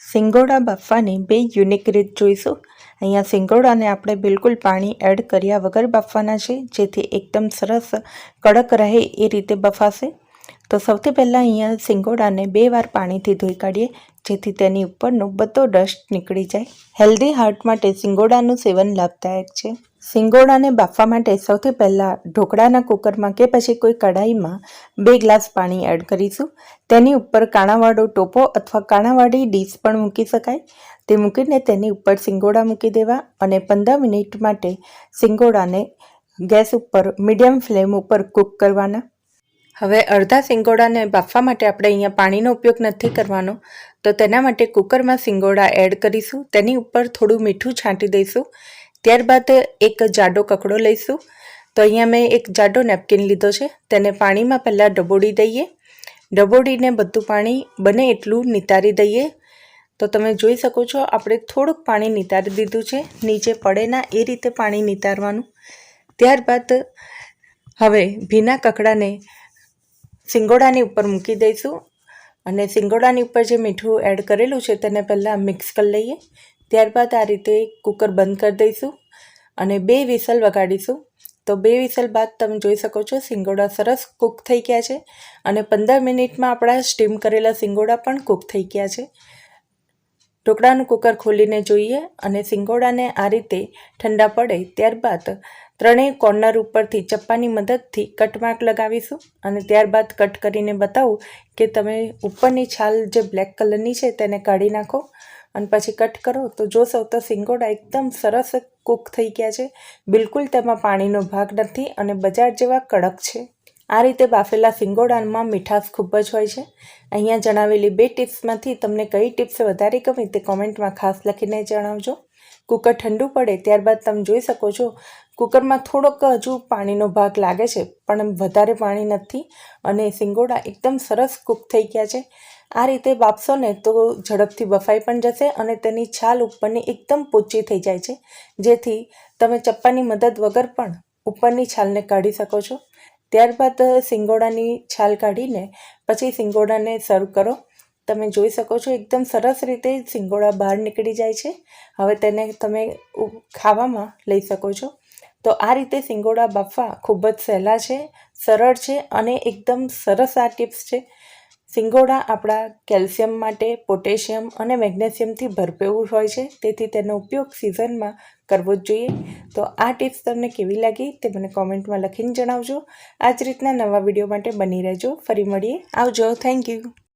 સિંગોડા બાફવાની બે યુનિક રીત જોઈશું. અહીંયા સિંગોડાને આપણે બિલકુલ પાણી એડ કર્યા વગર બાફવાના છે, જેથી એકદમ સરસ કડક રહે એ રીતે બફાશે. તો સૌથી પહેલાં અહીંયા સિંગોડાને બે વાર પાણીથી ધોઈ કાઢીએ જેથી તેની ઉપરનો બધો ડસ્ટ નીકળી જાય. હેલ્ધી હાર્ટ માટે સિંગોડાનું સેવન લાભદાયક છે. સિંગોડાને બાફવા માટે સૌથી પહેલાં ઢોકળાના કુકરમાં કે પછી કોઈ કઢાઈમાં બે ગ્લાસ પાણી એડ કરીશું. તેની ઉપર કાણાવાળો ટોપો અથવા કાણાવાળી ડીશ પણ મૂકી શકાય. તે મૂકીને તેની ઉપર સિંગોડા મૂકી દેવા અને પંદર મિનિટ માટે સિંગોડાને ગેસ ઉપર મીડિયમ ફ્લેમ ઉપર કૂક કરવાના. હવે અડધા સિંગોડાને બાફવા માટે આપણે અહીંયા પાણીનો ઉપયોગ નથી કરવાનો. તો તેના માટે કુકરમાં સિંગોડા એડ કરીશું. તેની ઉપર થોડું મીઠું છાંટી દઈશું. ત્યારબાદ એક જાડો કકડો લઈશું. તો અહીંયા મેં એક જાડો નેપકિન લીધો છે. તેને પાણીમાં પહેલાં ડબોડી દઈએ. ડબોડીને બધું પાણી બને એટલું નિતારી દઈએ. તો તમે જોઈ શકો છો, આપણે થોડુંક પાણી નિતારી દીધું છે. નીચે પડે ના એ રીતે પાણી નિતારવાનું. ત્યારબાદ હવે ભીના કકડાને સિંગોડાની ઉપર મૂકી દઈશું. અને સિંગોડાની ઉપર જે મીઠું એડ કરેલું છે તેને પહેલાં મિક્સ કરી લઈએ. ત્યારબાદ આ રીતે કુકર બંધ કરી દઈશું અને બે વિસલ વગાડીશું. તો બે વિસલ બાદ તમે જોઈ શકો છો સિંગોડા સરસ કૂક થઈ ગયા છે. અને પંદર મિનિટમાં આપણા સ્ટીમ કરેલા સિંગોડા પણ કૂક થઈ ગયા છે. ઢોકળાનું કુકર ખોલીને જોઈએ અને સિંગોડાને આ રીતે ઠંડા પડે ત્યારબાદ ત્રણેય કોર્નર ઉપરથી ચપ્પાની મદદથી કટ માર્ક લગાવીશું અને ત્યારબાદ કટ કરીને બતાવું કે તમે ઉપરની છાલ જે બ્લેક કલરની છે તેને કાઢી નાખો અને પછી કટ કરો. તો જોશો તો સિંગોડા એકદમ સરસ કૂક થઈ ગયા છે. બિલકુલ તેમાં પાણીનો ભાગ નથી અને બજાર જેવા કડક છે. આ રીતે બાફેલા સિંગોડામાં મીઠાશ ખૂબ જ હોય છે. અહીંયા જણાવેલી બે ટિપ્સમાંથી તમને કઈ ટિપ્સ વધારે ગમી તે કોમેન્ટમાં ખાસ લખીને જણાવજો. કુકર ઠંડુ પડે ત્યારબાદ તમે જોઈ શકો છો, કુકરમાં થોડોક હજુ પાણીનો ભાગ લાગે છે, પણ વધારે પાણી નથી અને સિંગોડા એકદમ સરસ કૂક થઈ ગયા છે. આ રીતે બાફશો ને તો ઝડપથી બફાઈ પણ જશે અને તેની છાલ ઉપરની એકદમ પોચી થઈ જાય છે, જેથી તમે ચપ્પાની મદદ વગર પણ ઉપરની છાલને કાઢી શકો છો. ત્યારબાદ સિંગોડાની છાલ કાઢીને પછી સિંગોડાને સર્વ કરો. તમે જોઈ શકો છો એકદમ સરસ રીતે સિંગોડા બહાર નીકળી જાય છે. હવે તેને તમે ખાવામાં લઈ શકો છો. તો આ રીતે સિંગોડા બાફવા ખૂબ જ સહેલા છે, સરળ છે અને એકદમ સરસ આ ટિપ્સ છે. સિંગોડા આપણા કેલ્શિયમ માટે, પોટેશિયમ અને મેગ્નેશિયમથી ભરપેવું હોય છે, તેથી તેનો ઉપયોગ સિઝનમાં કરવો જ જોઈએ. તો આ ટિપ્સ તમને કેવી લાગી તે મને કોમેન્ટમાં લખીને જણાવજો. આ જ રીતના નવા વીડિયો માટે બની રહેજો. ફરી મળીએ. આવજો. Thank you.